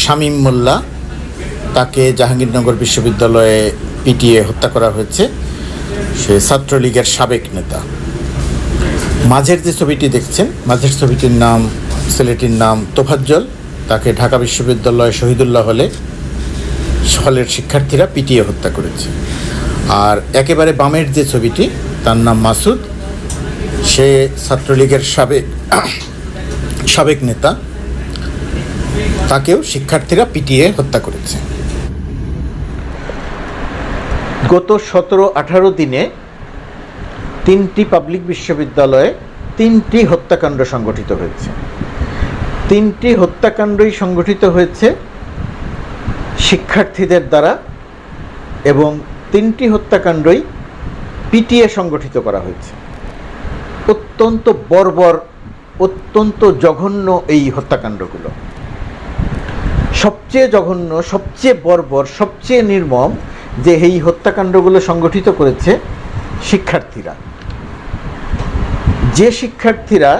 শামীম মোল্লা, তাকে জাহাঙ্গীরনগর বিশ্ববিদ্যালয়ে পিটিয়ে হত্যা করা হয়েছে। সে ছাত্রলীগের সাবেক নেতা। মাঝের যে ছবিটি দেখছেন, মাঝের ছবিটির নাম, ছেলেটির নাম তোফাজ্জল। তাকে ঢাকা বিশ্ববিদ্যালয় শহীদুল্লাহ হলে হলের শিক্ষার্থীরা পিটিয়ে হত্যা করেছে। আর একেবারে বামের যে ছবিটি, তার নাম মাসুদ। সে ছাত্রলীগের সাবেক সাবেক নেতা। তাকেও শিক্ষার্থীরা পিটিয়ে হত্যা করেছে। গত সতেরো আঠারো দিনে তিনটি পাবলিক বিশ্ববিদ্যালয়ে তিনটি হত্যাকাণ্ড সংগঠিত হয়েছে। তিনটি হত্যাকাণ্ডই সংগঠিত হয়েছে শিক্ষার্থীদের দ্বারা এবং তিনটি হত্যাকাণ্ডই পিটিএ সংগঠিত করা হয়েছে। অত্যন্ত বর্বর, অত্যন্ত জঘন্য এই হত্যাকাণ্ডগুলো। সবচেয়ে জঘন্য, সবচেয়ে বর্বর, সবচেয়ে নির্মম যে এই হত্যাকাণ্ডগুলো সংগঠিত করেছে শিক্ষার্থীরা। যে শিক্ষার্থীরা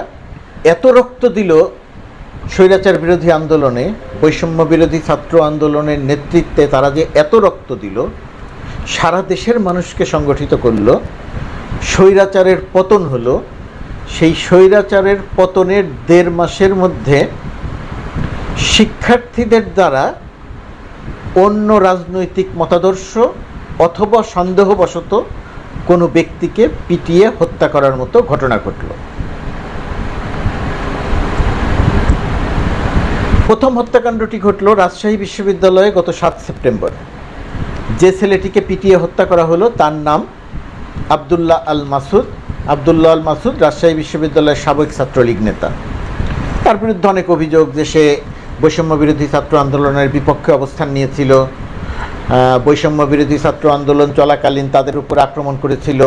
এত রক্ত দিল স্বৈরাচার বিরোধী আন্দোলনে, বৈষম্য বিরোধী ছাত্র আন্দোলনের নেতৃত্বে তারা যে এত রক্ত দিল, সারা দেশের মানুষকে সংগঠিত করল, স্বৈরাচারের পতন হলো, সেই স্বৈরাচারের পতনের দেড় মাসের মধ্যে শিক্ষার্থীদের দ্বারা অন্য রাজনৈতিক মতাদর্শ অথবা সন্দেহবশত কোনো ব্যক্তিকে পিটিয়ে হত্যা করার মতো ঘটনা ঘটল। প্রথম হত্যাকাণ্ডটি ঘটল রাজশাহী বিশ্ববিদ্যালয়ে গত সাত সেপ্টেম্বর। যে ছেলেটিকে পিটিয়ে হত্যা করা হলো তার নাম আবদুল্লাহ আল মাসুদ। আবদুল্লাহ আল মাসুদ রাজশাহী বিশ্ববিদ্যালয়ের সাবেক ছাত্রলীগ নেতা। তার বিরুদ্ধে অনেক অভিযোগ যে সে বৈষম্য বিরোধী ছাত্র আন্দোলনের বিপক্ষে অবস্থান নিয়েছিল। বৈষম্য বিরোধী ছাত্র আন্দোলন চলাকালীন তাদের উপর আক্রমণ করেছিল।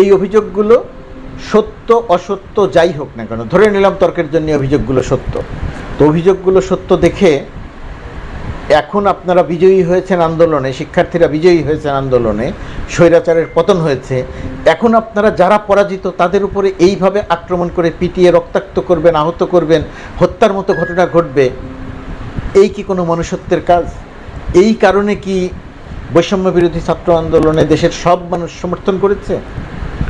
এই অভিযোগগুলো সত্য, অসত্য, যাই হোক না কেন, ধরে নিলাম তর্কের জন্য অভিযোগগুলো সত্য। তো অভিযোগগুলো সত্য দেখে এখন আপনারা বিজয়ী হয়েছেন আন্দোলনে, শিক্ষার্থীরা বিজয়ী হয়েছেন আন্দোলনে, স্বৈরাচারের পতন হয়েছে। এখন আপনারা যারা পরাজিত, তাদের উপরে এইভাবে আক্রমণ করে পিটিয়ে রক্তাক্ত করবেন, আহত করবেন, হত্যার মতো ঘটনা ঘটবে, এই কি কোনো মনুষ্যত্বের কাজ? এই কারণে কি বৈষম্য বিরোধী ছাত্র আন্দোলনে দেশের সব মানুষ সমর্থন করেছে?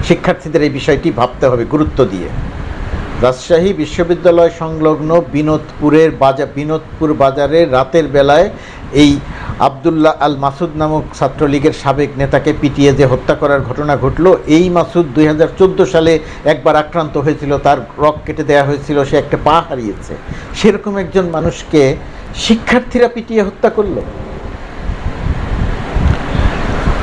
শিক্ষার্থীদের এই বিষয়টি ভাবতে হবে গুরুত্ব দিয়ে। রাজশাহী বিশ্ববিদ্যালয় সংলগ্ন বিনোদপুরের বাজার বিনোদপুর বাজারে রাতের বেলায় এই আবদুল্লাহ আল মাসুদ নামক ছাত্রলীগের সাবেক নেতাকে পিটিয়ে যে হত্যা করার ঘটনা ঘটল, এই মাসুদ দুই হাজার চোদ্দ সালে একবার আক্রান্ত হয়েছিল, তার রক কেটে দেওয়া হয়েছিল, সে একটা পা হারিয়েছে। সেরকম একজন মানুষকে শিক্ষার্থীরা পিটিয়ে হত্যা করল?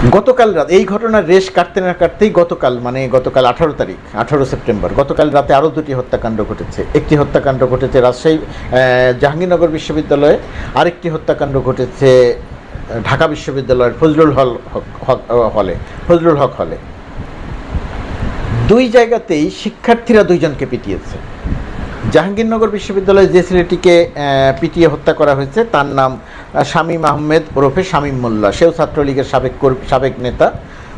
গতকাল রাত এই ঘটনার রেশ কাটতে না কাটতেই গতকাল মানে গতকাল আঠারো তারিখ, আঠারো সেপ্টেম্বর, গতকাল রাতে আরও দুটি হত্যাকাণ্ড ঘটেছে। একটি হত্যাকাণ্ড ঘটেছে রাজশাহী জাহাঙ্গীরনগর বিশ্ববিদ্যালয়ে, আরেকটি হত্যাকাণ্ড ঘটেছে ঢাকা বিশ্ববিদ্যালয়ের ফজলুল হল হলে, ফজলুল হক হলে। দুই জায়গাতেই শিক্ষার্থীরা দুইজনকে পিটিয়েছে। জাহাঙ্গীরনগর বিশ্ববিদ্যালয়ে যে ছেলেটিকে পিটিয়ে হত্যা করা হয়েছে, তার নাম শামীম আহমেদ ওরফে শামীম মোল্লা। সেও ছাত্রলীগের সাবেক সাবেক নেতা।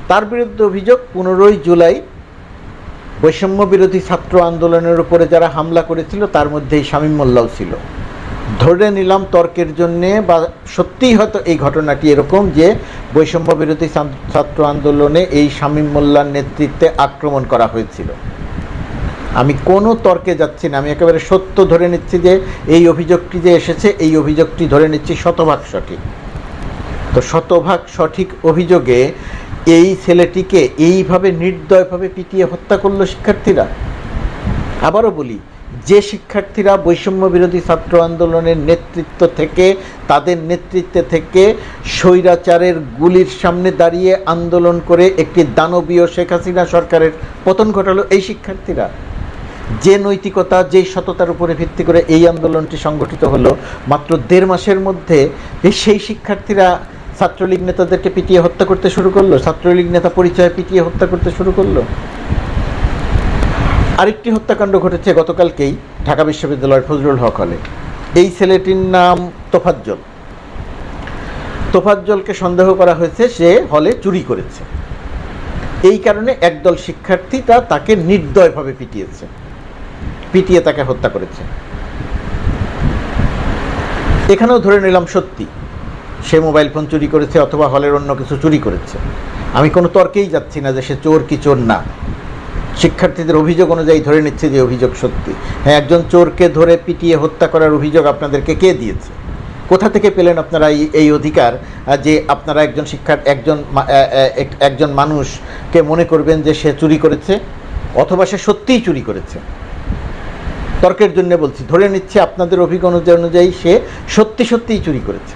তার বিরুদ্ধে অভিযোগ, পনেরোই জুলাই বৈষম্য বিরোধী ছাত্র আন্দোলনের উপরে যারা হামলা করেছিল, তার মধ্যে এই শামীম মোল্লাও ছিল। ধরে নিলাম তর্কের জন্যে, বা সত্যিই হয়তো এই ঘটনাটি এরকম যে, বৈষম্য বিরোধী ছাত্র আন্দোলনে এই শামীম মোল্লার নেতৃত্বে আক্রমণ করা হয়েছিল। আমি কোনো তর্কে যাচ্ছি না, আমি একেবারে সত্য ধরে নিচ্ছি যে এই অভিযোগটি যে এসেছে, এই অভিযোগটি ধরে নিচ্ছি শতভাগ সঠিক। তো শতভাগ সঠিক অভিযোগে এই ছেলেটিকে এইভাবে নির্দয়ভাবে পিটিয়ে হত্যা করল শিক্ষার্থীরা? আবারও বলি, যে শিক্ষার্থীরা বৈষম্য বিরোধী ছাত্র আন্দোলনের নেতৃত্ব থেকে, তাদের নেতৃত্বে থেকে স্বৈরাচারের গুলির সামনে দাঁড়িয়ে আন্দোলন করে একটি দানবীয় শেখ হাসিনা সরকারের পতন ঘটালো এই শিক্ষার্থীরা। যে নৈতিকতা যেই সততার উপরে ভিত্তি করে এই আন্দোলনটি সংগঠিত হলো, মাত্র দেড় মাসের মধ্যে সেই শিক্ষার্থীরা ছাত্রলীগ নেতাদেরকে পিটিয়ে হত্যা করতে শুরু করল, ছাত্রলীগ নেতা পরিচয় পিটিয়ে হত্যা করতে শুরু করল। আরেকটি হত্যাকাণ্ড ঘটেছে গতকালকেই ঢাকা বিশ্ববিদ্যালয়ের ফজলুল হক হলে। এই ছেলেটির নাম তোফাজ্জল। তোফাজ্জলকে সন্দেহ করা হয়েছে সে হলে চুরি করেছে। এই কারণে একদল শিক্ষার্থী তা তাকে নির্দয়ভাবে পিটিয়েছে। পিটিয়ে তাকে হত্যা করেছে। এখানেও ধরে নিলাম সত্যি, সে মোবাইল ফোন চুরি করেছে অথবা হলের অন্য কিছু চুরি করেছে। আমি কোনো তর্কেই যাচ্ছি না যে সে চোর কি চোর না। শিক্ষার্থীদের অভিযোগ অনুযায়ী ধরে নিচ্ছে যে অভিযোগ সত্যি। হ্যাঁ একজন চোরকে ধরে পিটিয়ে হত্যা করার অভিযোগ আপনাদেরকে কে দিয়েছে? কোথা থেকে পেলেন আপনারা এই এই অধিকার যে আপনারা একজন শিক্ষার একজন একজন মানুষকে মনে করবেন যে সে চুরি করেছে অথবা সে সত্যিই চুরি করেছে? তর্কের জন্য বলছি, ধরে নিচ্ছে আপনাদের অভিজ্ঞ অনুযায়ী অনুযায়ী সে সত্যি সত্যিই চুরি করেছে।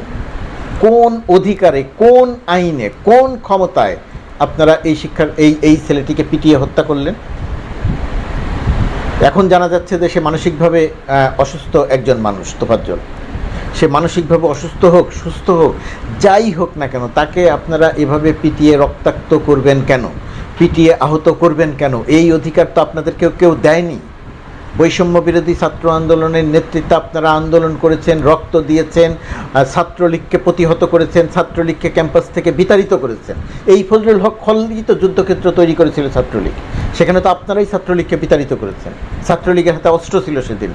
কোন অধিকারে, কোন আইনে, কোন ক্ষমতায় আপনারা এই শিক্ষার, এই এই ছেলেটিকে পিটিয়ে হত্যা করলেন? এখন জানা যাচ্ছে যে সে মানসিকভাবে অসুস্থ একজন মানুষ, তোফাজ্জল। সে মানসিকভাবে অসুস্থ হোক, সুস্থ হোক, যাই হোক না কেন, তাকে আপনারা এভাবে পিটিয়ে রক্তাক্ত করবেন কেন? পিটিয়ে আহত করবেন কেন? এই অধিকার তো আপনাদের কেউ কেউ দেয়নি। বৈষম্য বিরোধী ছাত্র আন্দোলনের নেতৃত্বে আপনারা আন্দোলন করেছেন, রক্ত দিয়েছেন ছাত্রলীগকে প্রতিহত করেছেন, ছাত্রলীগকে ক্যাম্পাস থেকে বিতাড়িত করেছেন। এই ফজলুল হক খলই তো যুদ্ধক্ষেত্র তৈরি করেছিল ছাত্রলীগ। সেখানে তো আপনারাই ছাত্রলীগকে বিতাড়িত করেছেন। ছাত্রলীগের হাতে অস্ত্র ছিল সেদিন।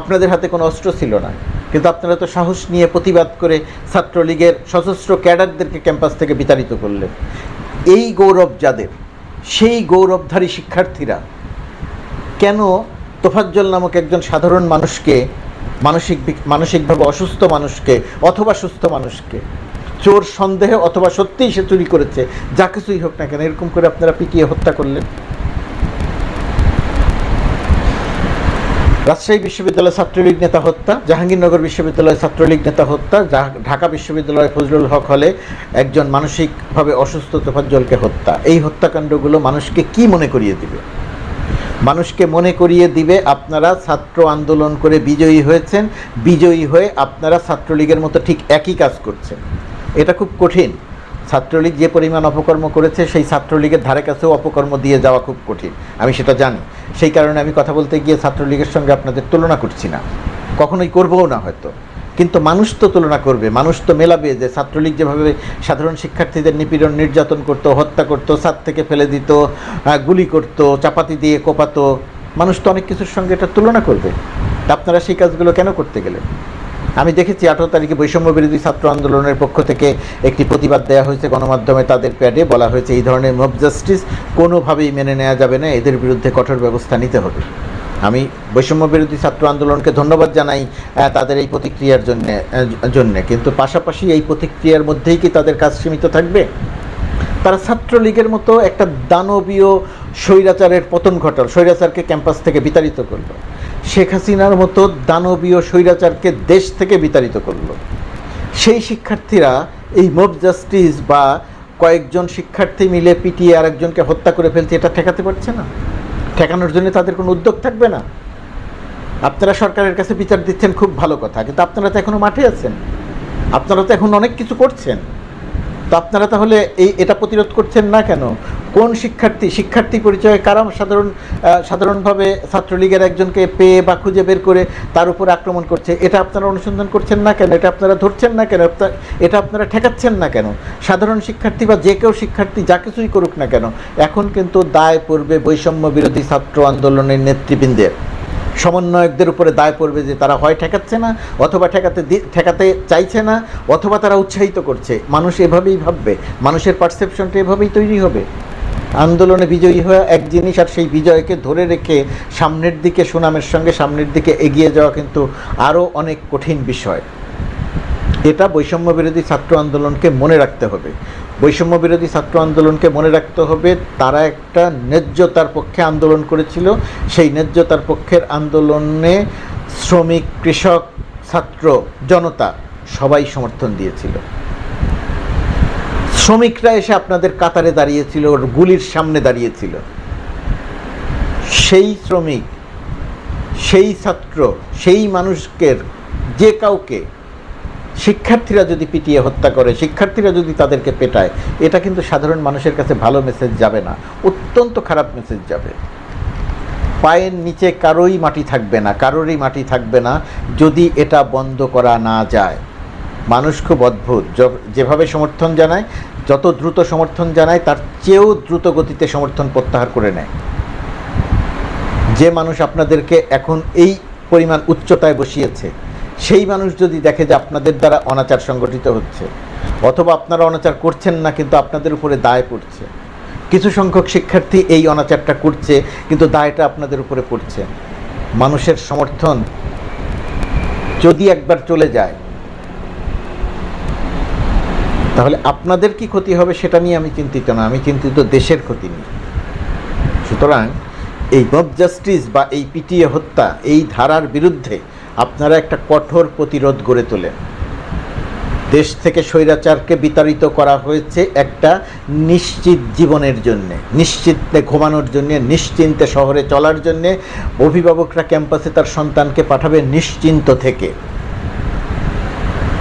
আপনাদের হাতে কোনো অস্ত্র ছিল না। কিন্তু আপনারা তো সাহস নিয়ে প্রতিবাদ করে ছাত্রলীগের সশস্ত্র ক্যাডারদেরকে ক্যাম্পাস থেকে বিতাড়িত করলেন। এই গৌরব যাদের, সেই গৌরবধারী শিক্ষার্থীরা কেন তোফাজ্জল নামক একজন সাধারণ মানুষকে, মানসিক মানসিকভাবে অসুস্থ মানুষকে অথবা সুস্থ মানুষকে, চোর সন্দেহ অথবা সত্যিই সে চুরি করেছে, যা কিছুই হোক না কেন, এরকম করে আপনারা পিটিয়ে হত্যা করলেন। রাজশাহী বিশ্ববিদ্যালয় ছাত্রলীগ নেতা হত্যা, জাহাঙ্গীরনগর বিশ্ববিদ্যালয় ছাত্রলীগ নেতা হত্যা ঢাকা বিশ্ববিদ্যালয় ফজলুল হক হলে একজন মানসিকভাবে অসুস্থ তোফাজ্জলকে হত্যা। এই হত্যাকাণ্ডগুলো মানুষকে কি মনে করিয়ে দিবে? মানুষকে মনে করিয়ে দিবে, আপনারা ছাত্র আন্দোলন করে বিজয়ী হয়েছেন, বিজয়ী হয়ে আপনারা ছাত্রলীগের মতো ঠিক একই কাজ করছেন। এটা খুব কঠিন। ছাত্রলীগ যে পরিমাণ অপকর্ম করেছে, সেই ছাত্রলীগের ধারে কাছেও অপকর্ম দিয়ে যাওয়া খুব কঠিন। আমি সেটা জানি। সেই কারণে আমি কথা বলতে গিয়ে ছাত্রলীগের সঙ্গে আপনাদের তুলনা করছি না। কখনোই করবও না হয়তো। কিন্তু মানুষ তো তুলনা করবে, মানুষ তো মেলাবে যে ছাত্রলীগ যেভাবে সাধারণ শিক্ষার্থীদের নিপীড়ন, নির্যাতন করতো, হত্যা করতো, ছাদ থেকে ফেলে দিত গুলি করতো, চাপাতি দিয়ে কোপাতো, মানুষ তো অনেক কিছুর সঙ্গে এটা তুলনা করবে। আপনারা সেই কাজগুলো কেন করতে গেলেন? আমি দেখেছি আঠারো তারিখে বৈষম্য বিরোধী ছাত্র আন্দোলনের পক্ষ থেকে একটি প্রতিবাদ দেওয়া হয়েছে, গণমাধ্যমে তাদের প্যাডে বলা হয়েছে, এই ধরনের মব জাস্টিস কোনোভাবেই মেনে নেওয়া যাবে না, এদের বিরুদ্ধে কঠোর ব্যবস্থা নিতে হবে। আমি বৈষম্য বিরোধী ছাত্র আন্দোলনকে ধন্যবাদ জানাই তাদের এই প্রতিক্রিয়ার জন্যে জন্যে। কিন্তু পাশাপাশি এই প্রতিক্রিয়ার মধ্যেই কি তাদের কাজ সীমিত থাকবে? তারা ছাত্রলীগের মতো একটা দানবীয় স্বৈরাচারের পতন ঘটাল, স্বৈরাচারকে ক্যাম্পাস থেকে বিতাড়িত করল। শেখ হাসিনার মতো দানবীয় স্বৈরাচারকে দেশ থেকে বিতাড়িত করল। সেই শিক্ষার্থীরা এই মব জাস্টিস বা কয়েকজন শিক্ষার্থী মিলে পিটিয়ে আরেকজনকে হত্যা করে ফেলছে, এটা ঠেকাতে পারছে না। ঠেকানোর জন্য তাদের কোনো উদ্যোগ থাকবে না? আপনারা সরকারের কাছে বিচার দিচ্ছেন, খুব ভালো কথা। কিন্তু আপনারা তো এখনও মাঠে আছেন। আপনারা তো এখন অনেক কিছু করছেন। তো আপনারা তাহলে এই এটা প্রতিরোধ করছেন না কেন? কোন শিক্ষার্থী শিক্ষার্থী পরিচয়ে কারা সাধারণ সাধারণভাবে ছাত্রলীগের একজনকে পেয়ে বা খুঁজে বের করে তার উপর আক্রমণ করছে, এটা আপনারা অনুসন্ধান করছেন না কেন? এটা আপনারা ধরছেন না কেন? এটা আপনারা ঠেকাচ্ছেন না কেন? সাধারণ শিক্ষার্থী বা যে কেউ শিক্ষার্থী যা কিছুই করুক না কেন, এখন কিন্তু দায় পড়বে বৈষম্য বিরোধী ছাত্র আন্দোলনের নেতৃবৃন্দের। সমন্বয়কদের উপরে দায় পড়বে যে তারা হয় ঠেকাচ্ছে না, অথবা ঠেকাতে ঠেকাতে চাইছে না, অথবা তারা উৎসাহিত করছে। মানুষ এভাবেই ভাববে, মানুষের পারসেপশনটা এভাবেই তৈরি হবে। আন্দোলনে বিজয়ী হয়ে এক জিনিস আর সেই বিজয়কে ধরে রেখে সামনের দিকে সুনামের সঙ্গে সামনের দিকে এগিয়ে যাওয়া কিন্তু আরও অনেক কঠিন বিষয়। এটা বৈষম্য বিরোধী ছাত্র আন্দোলনকে মনে রাখতে হবে। বৈষম্য বিরোধী ছাত্র আন্দোলনকে মনে রাখতে হবে, তারা একটা ন্যায্যতার পক্ষে আন্দোলন করেছিল। সেই ন্যায্যতার পক্ষের আন্দোলনে শ্রমিক, কৃষক, ছাত্র, জনতা সবাই সমর্থন দিয়েছিল। শ্রমিকরা এসে আপনাদের কাতারে দাঁড়িয়েছিল গুলির সামনে দাঁড়িয়েছিল। সেই শ্রমিক, সেই ছাত্র, সেই মানুষকে যে কাউকে শিক্ষার্থীরা যদি পিটিয়ে হত্যা করে, শিক্ষার্থীরা যদি তাদেরকে পেটায়, এটা কিন্তু সাধারণ মানুষের কাছে ভালো মেসেজ যাবে না। অত্যন্ত খারাপ মেসেজ যাবে। পায়ের নিচে কারোই মাটি থাকবে না, কারোরই মাটি থাকবে না যদি এটা বন্ধ করা না যায়। মানুষ খুব অদ্ভুত যেভাবে সমর্থন জানায় যত দ্রুত সমর্থন জানায়, তার চেয়েও দ্রুত গতিতে সমর্থন প্রত্যাহার করে নেয়। যে মানুষ আপনাদেরকে এখন এই পরিমাণ উচ্চতায় বসিয়েছে, সেই মানুষ যদি দেখে যে আপনাদের দ্বারা অনাচার সংগঠিত হচ্ছে, অথবা আপনারা অনাচার করছেন না, কিন্তু আপনাদের উপরে দায় পড়ছে। কিছু সংখ্যক শিক্ষার্থী এই অনাচারটা করছে, কিন্তু দায়টা আপনাদের উপরে পড়ছে। মানুষের সমর্থন যদি একবার চলে যায় তাহলে আপনাদের কি ক্ষতি হবে সেটা নিয়ে আমি চিন্তিত না, আমি চিন্তিত দেশের ক্ষতি নিয়ে। সুতরাং এই মব জাস্টিস বা এই পিটিএ হত্যা, এই ধারার বিরুদ্ধে আপনারা একটা কঠোর প্রতিরোধ গড়ে তোলেন। দেশ থেকে স্বৈরাচারকে বিতাড়িত করা হয়েছে একটা নিশ্চিত জীবনের জন্য, নিশ্চিন্তে ঘুমানোর জন্য, নিশ্চিন্তে শহরে চলার জন্যে। অভিভাবকরা ক্যাম্পাসে তার সন্তানকে পাঠাবে নিশ্চিন্ত থেকে।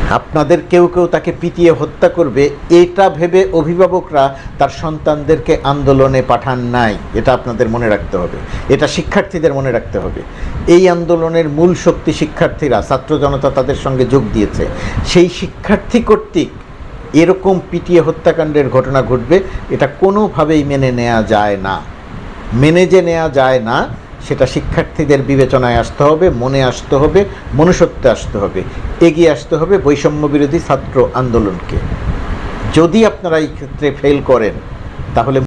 আপনাদের কেউ কেউ তাকে পিটিয়ে হত্যা করবে, এটা ভেবে অভিভাবকরা তার সন্তানদেরকে আন্দোলনে পাঠান নাই। এটা আপনাদের মনে রাখতে হবে। এটা শিক্ষার্থীদের মনে রাখতে হবে। এই আন্দোলনের মূল শক্তি শিক্ষার্থীরা, ছাত্র জনতা তাদের সঙ্গে যোগ দিয়েছে। সেই শিক্ষার্থী কর্তৃক এরকম পিটিয়ে হত্যাকাণ্ডের ঘটনা ঘটবে, এটা কোনোভাবেই মেনে নেওয়া যায় না। মেনে যে নেওয়া যায় না সেটা শিক্ষার্থীদের বিবেচনায় আসতে হবে, মনে আসতে হবে, মনুষ্যত্বে আসতে হবে। এগিয়ে আসতে হবে বৈষম্য বিরোধী ছাত্র আন্দোলনকে। যদি আপনারা এই ক্ষেত্রে ফেল করেন, তাহলে